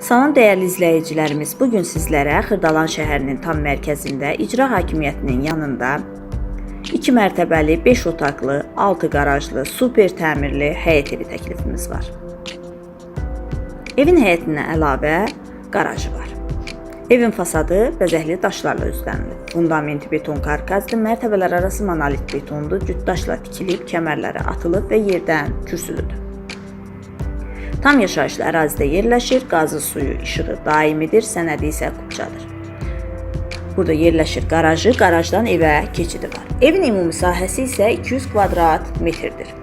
Salam dəyərli izləyicilərimiz, bu gün sizlərə Xırdalan şəhərinin tam mərkəzində icra hakimiyyətinin yanında 2 mərtəbəli, 5 otaqlı, 6 qarajlı, super təmirli həyət evi təklifimiz var. Evin həyətinə əlavə qarajı var. Evin fasadı bəzəkli daşlarla üzlənilib. Fundamenti beton karkasdır, mərtəbələr arası monolit betondur, cüt daşla tikilib, kəmərləri atılıb və yerdən kürsülüdür. Tam yaşayışlı ərazidə yerləşir, qazı suyu, işığı daimidir, sənədi isə kupçadır. Burada yerləşir qarajı, qarajdan evə keçidi var. Evin ümumi sahəsi isə 200 kvadrat metrdir.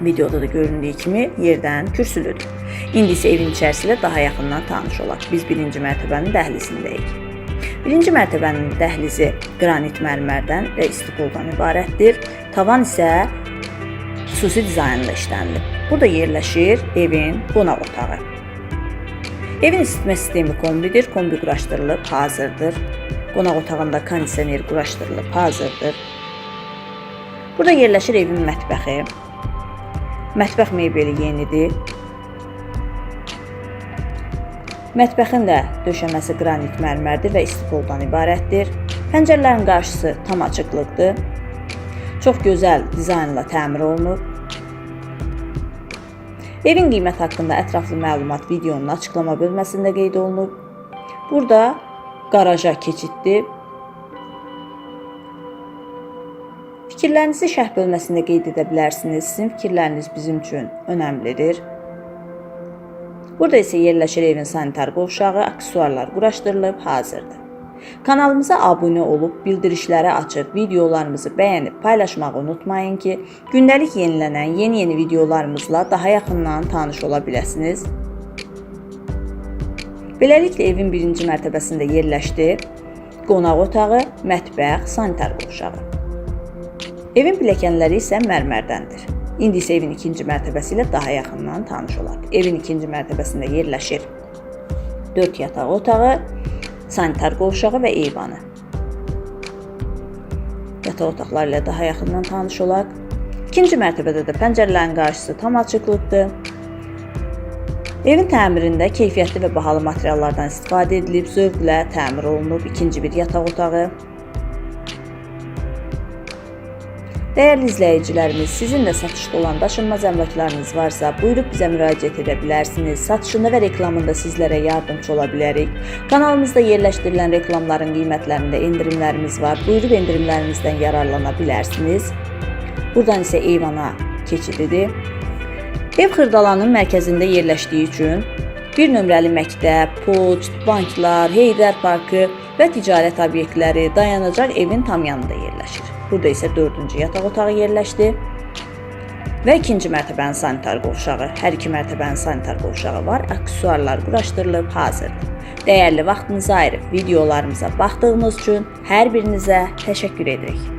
Videoda da göründüyü kimi yerdən kürsülüdür. İndi isə evin içərisilə daha yaxından tanış olaq. Biz birinci mərtəbənin dəhlizindəyik. Birinci mərtəbənin dəhlizi qranit mərmərdən və istipoldan ibarətdir. Tavan isə xüsusi dizaynla işlənilib. Burada yerləşir evin qonaq otağı. Evin isitmə sistemi kombidir, kombi quraşdırılıb hazırdır. Qonaq otağında kondisioner quraşdırılıb hazırdır. Burada yerləşir evin mətbəxi. Mətbəx mebeli yenidir. Mətbəxin də döşəməsi qranit mərmərdir və istipoldan ibarətdir. Pəncərələrin qarşısı tam açıqlıqdır. Çox gözəl dizaynla təmir olunub. Evin qiyməti haqqında ətraflı məlumat videonun açıqlama bölməsində qeyd olunub. Burada qaraja keçiddir. Fikirlərinizi şərh bölməsində qeyd edə bilərsiniz. Sizin fikirləriniz bizim üçün önəmlidir. Burada isə yerləşir evin sanitar qovşağı, aksesuarlar quraşdırılıb hazırdır. Kanalımıza abunə olub bildirişləri açıb videolarımızı bəyənib paylaşmağı unutmayın ki, gündəlik yenilənən yeni-yeni videolarımızla daha yaxından tanış ola biləsiniz. Beləliklə evin birinci mərtəbəsində yerləşdi qonaq otağı, mətbəx, sanitar qovşağı. Evin pilləkənləri isə mərmərdəndir. İndi isə evin ikinci mərtəbəsi ilə daha yaxından tanış olaq. Evin ikinci mərtəbəsində yerləşir 4 yataq otağı, sanitar qovşağı və eyvanı. Yataq otaqları daha yaxından tanış olaq. İkinci mərtəbədə də pəncərələrin qarşısı tam açıqlıqdır. Evin təmirində keyfiyyətli və bahalı materiallardan istifadə edilib, zövqlə təmir olunub ikinci bir yataq otağı. Dəyərli izləyicilərimiz, sizin də satışda olan daşınmaz əmlaklarınız varsa, buyurub bizə müraciət edə bilərsiniz. Satışında və reklamında sizlərə yardımcı ola bilərik. Kanalımızda yerləşdirilən reklamların qiymətlərində endirimlərimiz var. Buyurub endirimlərimizdən yararlana bilərsiniz. Buradan isə eyvana keçididir. Ev Xırdalanın mərkəzində yerləşdiyi üçün bir nömrəli məktəb, poçt, banklar, Heydər parkı və ticarət obyektləri dayanacaq evin tam yanında yerləşir. Burada isə 4-cü yataq otağı yerləşdi və ikinci mərtəbənin sanitar qovşağı, hər iki mərtəbənin sanitar qovşağı var, aksesuarlar quraşdırılıb hazırdır. Dəyərli vaxtınızı ayırıb videolarımıza baxdığınız üçün hər birinizə təşəkkür edirik.